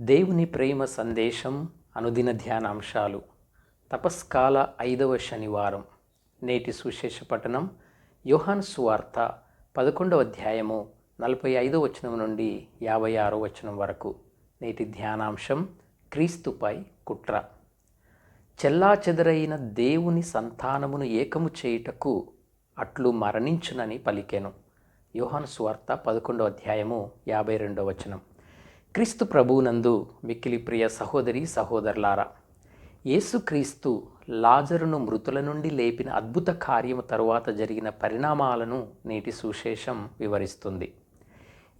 దేవుని ప్రేమ సందేశం అనుదిన ధ్యానాంశాలు. తపస్కాల ఐదవ శనివారం. నేటి సుశేష పఠనం యోహాన్ సువార్త పదకొండవ అధ్యాయము నలభై ఐదవ వచనం నుండి యాభై ఆరో వచనం వరకు. నేటి ధ్యానాంశం క్రీస్తుపై కుట్ర. చెల్లాచెదరైన దేవుని సంతానమును ఏకము చేయుటకు అట్లు మరణించునని పలికెను. యోహాన్ సువార్త పదకొండవ అధ్యాయము యాభై రెండవ వచనం. క్రీస్తు ప్రభువునందు మిక్కిలి ప్రియ సహోదరి సహోదరులారా యేసుక్రీస్తు లాజరును మృతుల నుండి లేపిన అద్భుత కార్యము తరువాత జరిగిన పరిణామాలను నేటి సుశేషం వివరిస్తుంది.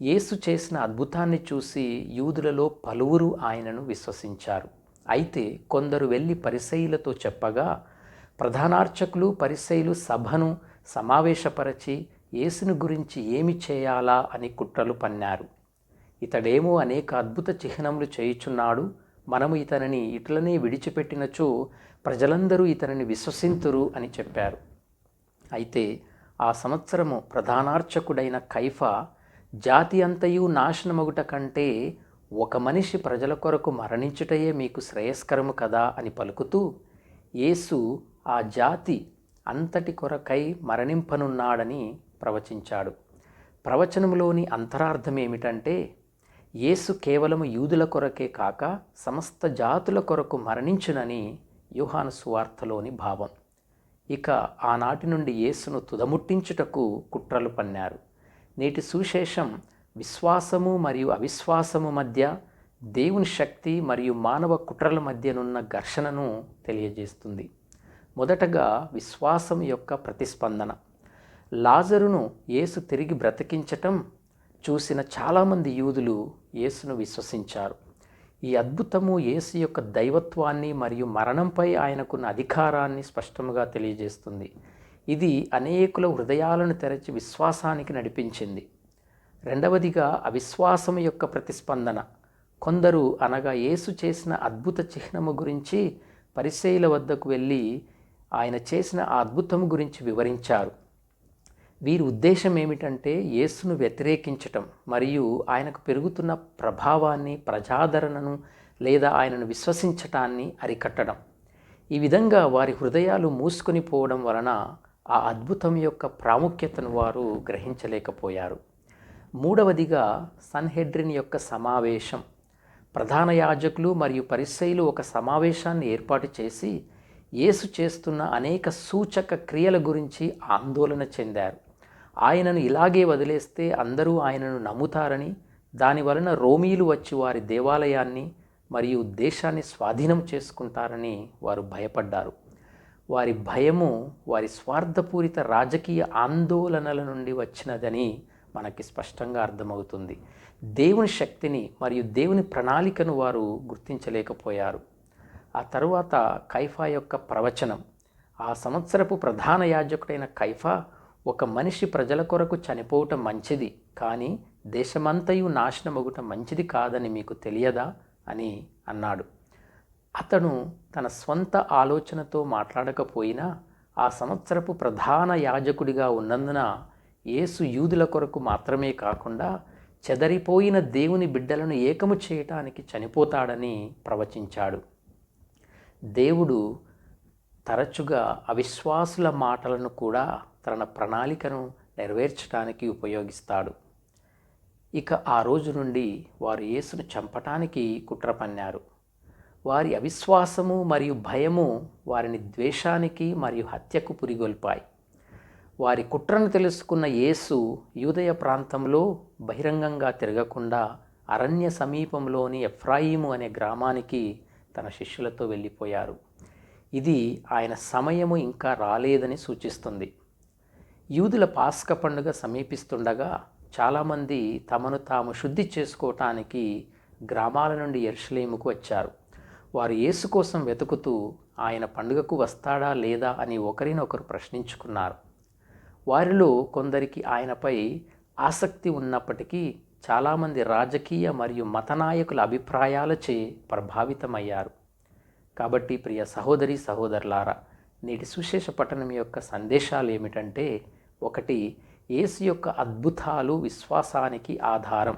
యేసు చేసిన అద్భుతాన్ని చూసి యూదులలో పలువురు ఆయనను విశ్వసించారు. అయితే కొందరు వెళ్ళి పరిసయులతో చెప్పగా ప్రధానార్చకులు పరిసయులు సభను సమావేశపరచి యేసును గురించి ఏమి చేయాలా అని కుట్రలు పన్నారు. ఇతడేమో అనేక అద్భుత చిహ్నములు చేయుచున్నాడు. మనము ఇతనిని ఇట్లనే విడిచిపెట్టినచో ప్రజలందరూ ఇతనిని విశ్వసింతురు అని చెప్పారు. అయితే ఆ సంవత్సరము ప్రధానార్చకుడైన కైఫా జాతి అంతయు నాశనమగుట కంటే ఒక మనిషి ప్రజల కొరకు మరణించుటయే మీకు శ్రేయస్కరము కదా అని పలుకుతూ యేసు ఆ జాతి అంతటి కొరకై మరణింపనున్నాడని ప్రవచించాడు. ప్రవచనములోని అంతరార్థం ఏమిటంటే యేసు కేవలము యూదుల కొరకే కాక సమస్త జాతుల కొరకు మరణించునని యుహాను సువార్తలోని భావం. ఇక ఆనాటి నుండి యేసును తుదముట్టించుటకు కుట్రలు పన్నారు. నేటి సుశేషం విశ్వాసము మరియు అవిశ్వాసము మధ్య దేవుని శక్తి మరియు మానవ కుట్రల మధ్యనున్న ఘర్షణను తెలియజేస్తుంది. మొదటగా విశ్వాసం యొక్క ప్రతిస్పందన. లాజరును యేసు తిరిగి బ్రతికించటం చూసిన చాలామంది యూదులు యేసును విశ్వసించారు. ఈ అద్భుతము యేసు యొక్క దైవత్వాన్ని మరియు మరణంపై ఆయనకున్న అధికారాన్ని స్పష్టంగా తెలియజేస్తుంది. ఇది అనేకుల హృదయాలను తెరచి విశ్వాసానికి నడిపించింది. రెండవదిగా అవిశ్వాసం యొక్క ప్రతిస్పందన. కొందరు అనగా యేసు చేసిన అద్భుత చిహ్నము గురించి పరిశైల వద్దకు వెళ్ళి ఆయన చేసిన ఆ అద్భుతం గురించి వివరించారు. వీరి ఉద్దేశం ఏమిటంటే యేసును వ్యతిరేకించటం మరియు ఆయనకు పెరుగుతున్న ప్రభావాన్ని ప్రజాదరణను లేదా ఆయనను విశ్వసించటాన్ని అరికట్టడం. ఈ విధంగా వారి హృదయాలు మూసుకొని పోవడం వలన ఆ అద్భుతం యొక్క ప్రాముఖ్యతను వారు గ్రహించలేకపోయారు. మూడవదిగా సన్హెడ్రిన్ యొక్క సమావేశం. ప్రధాన యాజకులు మరియు పరిశైలు ఒక సమావేశాన్ని ఏర్పాటు చేసి యేసు చేస్తున్న అనేక సూచక క్రియల గురించి ఆందోళన చెందారు. ఆయనను ఇలాగే వదిలేస్తే అందరూ ఆయనను నమ్ముతారని దాని వలన రోమీలు వచ్చి వారి దేవాలయాన్ని మరియు దేశాన్ని స్వాధీనం చేసుకుంటారని వారు భయపడ్డారు. వారి భయము వారి స్వార్థపూరిత రాజకీయ ఆందోళనల నుండి వచ్చినదని మనకి స్పష్టంగా అర్థమవుతుంది. దేవుని శక్తిని మరియు దేవుని ప్రణాళికను వారు గుర్తించలేకపోయారు. ఆ తరువాత కైఫా యొక్క ప్రవచనం. ఆ సంవత్సరపు ప్రధాన యాజకుడైన కైఫా ఒక మనిషి ప్రజల కొరకు చనిపోవటం మంచిది కానీ దేశమంతయు నాశనమగుట మంచిది కాదని మీకు తెలియదా? అని అన్నాడు. అతను తన స్వంత ఆలోచనతో మాట్లాడకపోయినా ఆ సంవత్సరపు ప్రధాన యాజకుడిగా ఉన్నందున యేసు యూదుల కొరకు మాత్రమే కాకుండా చెదరిపోయిన దేవుని బిడ్డలను ఏకము చేయటానికి చనిపోతాడని ప్రవచించాడు. దేవుడు తరచుగా అవిశ్వాసుల మాటలను కూడా తన ప్రణాళికను నెరవేర్చడానికి ఉపయోగిస్తాడు. ఇక ఆ రోజు నుండి వారు యేసును చంపటానికి కుట్ర పన్నారు వారి అవిశ్వాసము మరియు భయము వారిని ద్వేషానికి మరియు హత్యకు పురిగొల్పాయి. వారి కుట్రను తెలుసుకున్న యేసు యూదయ ప్రాంతంలో బహిరంగంగా తిరగకుండా అరణ్య సమీపంలోని ఎఫ్రాయిము అనే గ్రామానికి తన శిష్యులతో వెళ్ళిపోయారు. ఇది ఆయన సమయము ఇంకా రాలేదని సూచిస్తుంది. యూదుల పాస్క పండుగ సమీపిస్తుండగా చాలామంది తమను తాము శుద్ధి చేసుకోవటానికి గ్రామాల నుండి ఎర్షలేముకు వచ్చారు. వారు యేసు కోసం వెతుకుతూ ఆయన పండుగకు వస్తాడా లేదా అని ఒకరినొకరు ప్రశ్నించుకున్నారు. వారిలో కొందరికి ఆయనపై ఆసక్తి ఉన్నప్పటికీ చాలామంది రాజకీయ మరియు మత నాయకుల అభిప్రాయాలచే ప్రభావితమయ్యారు. కాబట్టి ప్రియ సహోదరి సహోదరులారా నేటి సుశేష పట్టణం యొక్క సందేశాలు ఏమిటంటే ఒకటి యేసు యొక్క అద్భుతాలు విశ్వాసానికి ఆధారం.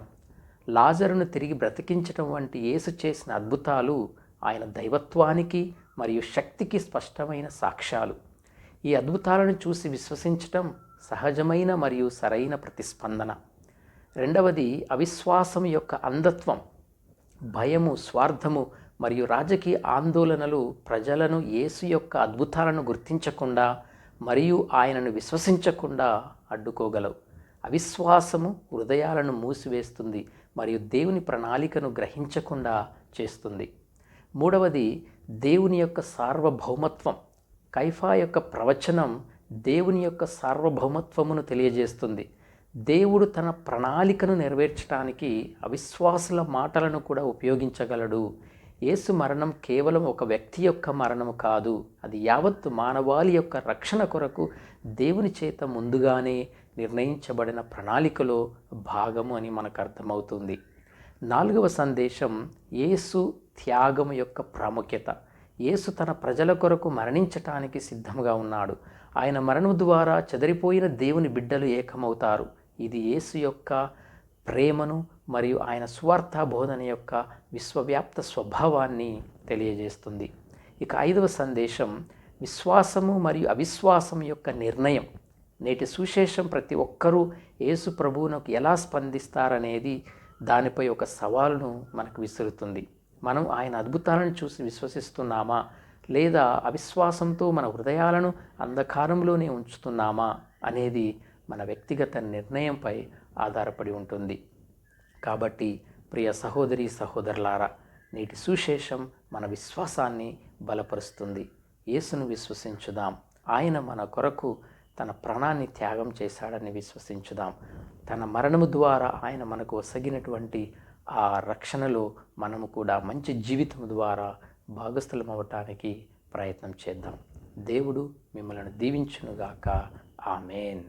లాజరును తిరిగి బ్రతికించటం వంటి యేసు చేసిన అద్భుతాలు ఆయన దైవత్వానికి మరియు శక్తికి స్పష్టమైన సాక్ష్యాలు. ఈ అద్భుతాలను చూసి విశ్వసించటం సహజమైన మరియు సరైన ప్రతిస్పందన. రెండవది అవిశ్వాసం యొక్క అంధత్వం. భయము స్వార్థము మరియు రాజకీయ ఆందోళనలు ప్రజలను యేసు యొక్క అద్భుతాలను గుర్తించకుండా మరియు ఆయనను విశ్వసించకుండా అడ్డుకోగలవు. అవిశ్వాసము హృదయాలను మూసివేస్తుంది మరియు దేవుని ప్రణాళికను గ్రహించకుండా చేస్తుంది. మూడవది దేవుని యొక్క సార్వభౌమత్వం. కైఫా యొక్క ప్రవచనం దేవుని యొక్క సార్వభౌమత్వమును తెలియజేస్తుంది. దేవుడు తన ప్రణాళికను నెరవేర్చడానికి అవిశ్వాసుల మాటలను కూడా ఉపయోగించగలడు యేసు మరణం కేవలం ఒక వ్యక్తి యొక్క మరణం కాదు అది యావత్తు మానవాళి యొక్క రక్షణ కొరకు దేవుని చేత ముందుగానే నిర్ణయించబడిన ప్రణాళికలో భాగము అని మనకు అర్థమవుతుంది. నాలుగవ సందేశం యేసు త్యాగం యొక్క ప్రాముఖ్యత. యేసు తన ప్రజల కొరకు మరణించటానికి సిద్ధంగా ఉన్నాడు. ఆయన మరణం ద్వారా చెదరిపోయిన దేవుని బిడ్డలు ఏకమవుతారు. ఇది యేసు యొక్క ప్రేమను మరియు ఆయన స్వార్థ బోధన యొక్క విశ్వవ్యాప్త స్వభావాన్ని తెలియజేస్తుంది. ఇక ఐదవ సందేశం విశ్వాసము మరియు అవిశ్వాసం యొక్క నిర్ణయం. నేటి సుశేషం ప్రతి ఒక్కరూ యేసు ప్రభువునకు ఎలా స్పందిస్తారనేది దానిపై ఒక సవాలును మనకు విసురుతుంది. మనం ఆయన అద్భుతాలను చూసి విశ్వసిస్తున్నామా? లేదా అవిశ్వాసంతో మన హృదయాలను అంధకారంలోనే ఉంచుతున్నామా? అనేది మన వ్యక్తిగత నిర్ణయంపై ఆధారపడి ఉంటుంది. కాబట్టి ప్రియ సహోదరి సహోదరులారా నేటి సుశేషం మన విశ్వాసాన్ని బలపరుస్తుంది. యేసును విశ్వసించుదాం. ఆయన మన కొరకు తన ప్రాణాన్ని త్యాగం చేశాడని విశ్వసించుదాం. తన మరణము ద్వారా ఆయన మనకు ఒసగినటువంటి ఆ రక్షణలో మనము కూడా మంచి జీవితం ద్వారా భాగస్థలం అవ్వటానికి ప్రయత్నం చేద్దాం. దేవుడు మిమ్మల్ని దీవించునుగాక. ఆమెన్.